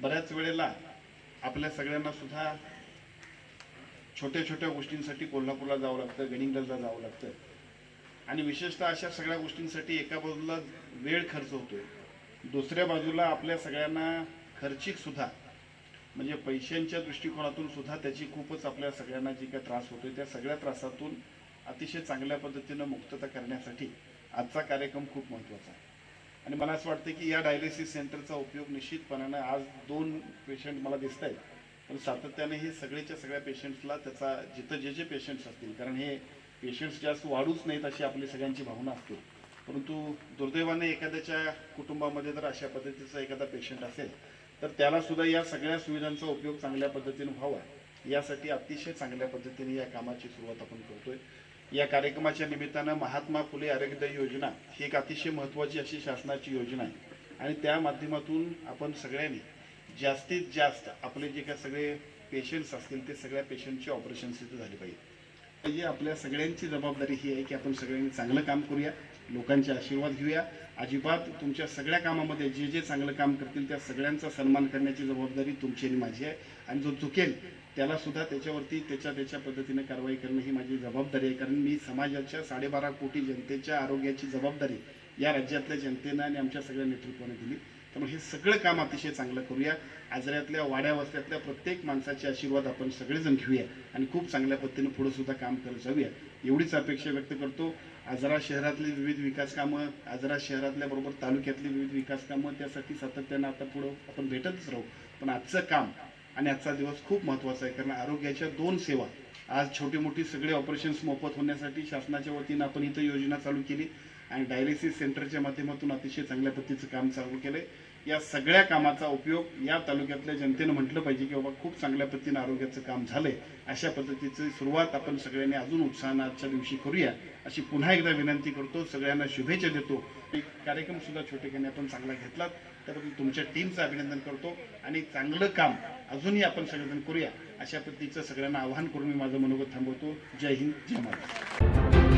बऱ्याच वेळेला आपल्या सगळ्यांना सुद्धा छोट्या छोट्या गोष्टींसाठी कोल्हापूरला जावं लागतं गणिंगलला जावं लागतं. आणि विशेषतः अशा सगळ्या गोष्टींसाठी एका बाजूला वेळ खर्च होतोय. दुसऱ्या बाजूला आपल्या सगळ्यांना खर्चिक सुद्धा म्हणजे पैशांच्या दृष्टिकोनातून सुद्धा त्याची खूपच आपल्या सगळ्यांना जी काही त्रास होतोय त्या सगळ्या त्रासातून अतिशय चांगल्या पद्धतीनं मुक्तता करण्यासाठी आजचा कार्यक्रम खूप महत्त्वाचा आहे. आणि मला असं वाटतं की या डायलिसिस सेंटरचा उपयोग निश्चितपणानं आज दोन पेशंट मला दिसत आहेत पण सातत्याने हे सगळेच्या सगळ्या पेशंट्सला त्याचा जिथं जे जे पेशंट्स असतील कारण हे पेशंट्स जास्त वाढूच नाहीत अशी आपली सगळ्यांची भावना असते. परंतु दुर्दैवाने एखाद्याच्या कुटुंबामध्ये जर अशा पद्धतीचा एखादा पेशंट असेल तर त्याला सुद्धा या सगळ्या सुविधांचा उपयोग चांगल्या पद्धतीने व्हावा. यासाठी अतिशय चांगल्या पद्धतीने या कामाची सुरुवात आपण करतोय. या कार्यक्रमाच्या निमित्तानं महात्मा फुले आरोग्यदायी योजना ही एक अतिशय महत्त्वाची अशी शासनाची योजना आहे. आणि त्या माध्यमातून आपण सगळ्यांनी जास्तीत जास्त आपले जे काही सगळे पेशंट्स असतील ते सगळ्या पेशंटचे ऑपरेशन तिथे झाले पाहिजे. म्हणजे आपल्या सगळ्यांची जबाबदारी ही आहे की आपण सगळ्यांनी चांगलं काम करूया लोकांचे आशीर्वाद घेऊया. अजिबात तुमच्या सगळ्या कामामध्ये जे जे चांगलं काम करतील त्या सगळ्यांचा सन्मान करण्याची जबाबदारी तुमची आणि माझी आहे. आणि जो चुकेल त्याला सुद्धा त्याच्यावरती त्याच्या त्याच्या पद्धतीने कारवाई करणं ही माझी जबाबदारी आहे. कारण मी समाजाच्या साडेबारा कोटी जनतेच्या आरोग्याची जबाबदारी या राज्यातल्या जनतेनं आणि आमच्या सगळ्या नेतृत्वाने दिली. त्यामुळे हे सगळं काम अतिशय चांगलं करूया. आजऱ्यातल्या वाड्या वस्त्यातल्या प्रत्येक माणसाचे आशीर्वाद आपण सगळेजण घेऊया आणि खूप चांगल्या पद्धतीने पुढे सुद्धा काम करत जाऊया. एवढीच अपेक्षा व्यक्त करतो. आजरा शहरातली विविध विकास कामं आजरा शहरातल्या बरोबर तालुक्यातली विविध विकास कामं त्यासाठी सातत्यानं आता पुढं आपण भेटतच राहू. पण आजचं काम आणि आजचा दिवस खूप महत्त्वाचा आहे. कारण आरोग्याच्या दोन सेवा आज छोटी मोठी सगळे ऑपरेशन्स मोफत होण्यासाठी शासनाच्या वतीनं आपण इथं योजना चालू केली. आणि डायलिसिस सेंटरच्या माध्यमातून अतिशय चांगल्या पद्धतीचं काम चालू केलंय. या सगळ्या कामाचा उपयोग या तालुक्यातल्या जनतेनं म्हटलं पाहिजे की बाबा खूप चांगल्या पद्धतीनं आरोग्याचं काम झालंय. अशा पद्धतीची सुरुवात आपण सगळ्यांनी अजून उत्साहानं आजच्या दिवशी करूया अशी पुन्हा एकदा विनंती करतो. सगळ्यांना शुभेच्छा देतो. कार्यक्रमसुद्धा कार्यक्रम सुद्धा छोटेखानी आपण चांगला घेतलात त्याबद्दल तुमच्या टीमचं अभिनंदन करतो आणि चांगलं काम अजूनही आपण सगळेजण करूया अशा पद्धतीचं सगळ्यांना आवाहन करून मी माझं मनोगत थांबवतो. जय हिंद जय महाराष्ट्र.